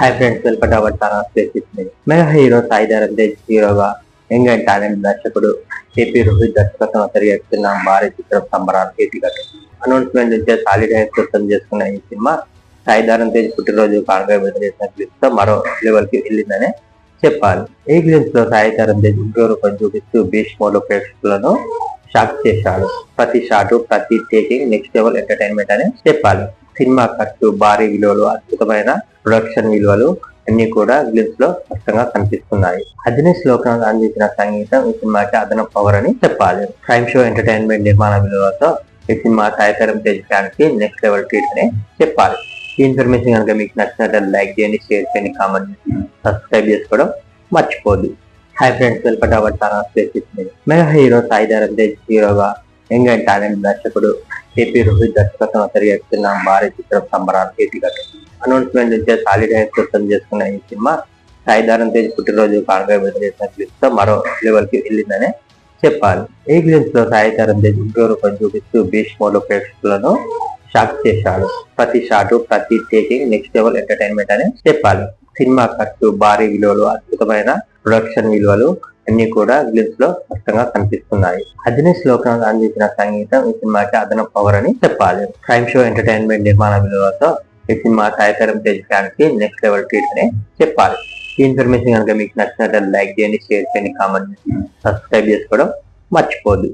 Hi friends welcome to our channel Spaces mega hero Sai Dharam Tej హీరోగా young and talent దర్శకుడు AP Rohit దర్శకత్వం తిరిగేస్తున్న భారీ చిత్రం సంబరాలు కేటీగట్ అనౌన్స్మెంట్ నుంచే సాలిడ్ హైప్ చేసుకున్న ఈ సినిమా సాయి ధరమ్ తేజ్ పుట్టినరోజు కానుక బదిలేసిన క్లిప్స్తో మరో లెవెల్కి వెళ్ళిందనే చెప్పాలి. ఈ క్లిప్స్లో సాయి ధరమ్ తేజ్ ఇంకో రూపం చూపిస్తూ భీష్మలో ప్రేక్షకులను షాక్ చేశాడు. ప్రతి షాటు ప్రతి టేకింగ్ నెక్స్ట్ లెవెల్ ఎంటర్టైన్మెంట్ అని చెప్పాలి. సినిమా ఖర్చు భారీ విలువలు అద్భుతమైన ప్రొడక్షన్ విలువలు అన్ని కూడా గ్లిప్స్లో స్పష్టంగా కనిపిస్తున్నాయి. అదినేష్ లోకనాథ్ అందించిన సంగీతం ఈ సినిమాకి అదన పవర్ అని చెప్పాలి. క్రైమ్ షో ఎంటర్టైన్మెంట్ నిర్మాణ విలువలతో ఈ సినిమా సాయికరం తేజ్ ఫ్యాన్స్కి నెక్స్ట్ లెవెల్ ట్రీట్ అని చెప్పాలి. ఈ ఇన్ఫర్మేషన్ కనుక మీకు నచ్చినట్లయితే లైక్ చేయండి షేర్ చేయండి కామెంట్ సబ్స్క్రైబ్ చేసుకోవడం మర్చిపోదు hi friends welcome our channel Spaces mega hero Sai Dharam Tej హీరోగా యంగ్ అండ్ టాలెంట్ దర్శకుడు ఏపీ రోహిత్ దర్శకత్వం తిరిగేస్తున్న భారీ చిత్రం సంబరాలు కేటీగట్ అనౌన్స్మెంట్ నుంచే సాలిడ్ హైప్ చేసుకున్న ఈ సినిమా. సాయిధారం తేజ్ పుట్టినరోజు కానుక బదిలేసిన క్లిప్స్తో మరో లెవెల్కి వెళ్ళిందనే చెప్పాలి. ఈ క్లిప్స్లో సాయిధారం తేజ్ ఇంకో రూపం చూపిస్తూ భీష్మలో ప్రేక్షకులను షాక్ చేశాడు. ప్రతి షాటు ప్రతి టేకింగ్ నెక్స్ట్ లెవెల్ ఎంటర్టైన్మెంట్ అని చెప్పాలి. సినిమా ఖర్చు భారీ విలువలు అద్భుతమైన ప్రొడక్షన్ విలువలు అన్ని కూడా గ్లిప్స్లో స్పష్టంగా కనిపిస్తున్నాయి. అదినేష్ లోకనాథ్ అందించిన సంగీతం ఈ సినిమాకి అదనపు పవర్ అని చెప్పాలి. క్రైమ్ షో ఎంటర్టైన్మెంట్ నిర్మాణ విలువలతో ఈ మా సాయికరం తేజ్ నెక్స్ట్ లెవెల్ ట్రీట్ అని చెప్పాలి. ఈ ఇన్ఫర్మేషన్ కనుక మీకు నచ్చినట్లయితే లైక్ చేయండి షేర్ చేయండి కామెంట్ సబ్స్క్రైబ్ చేసుకోవడం మర్చిపోద్దు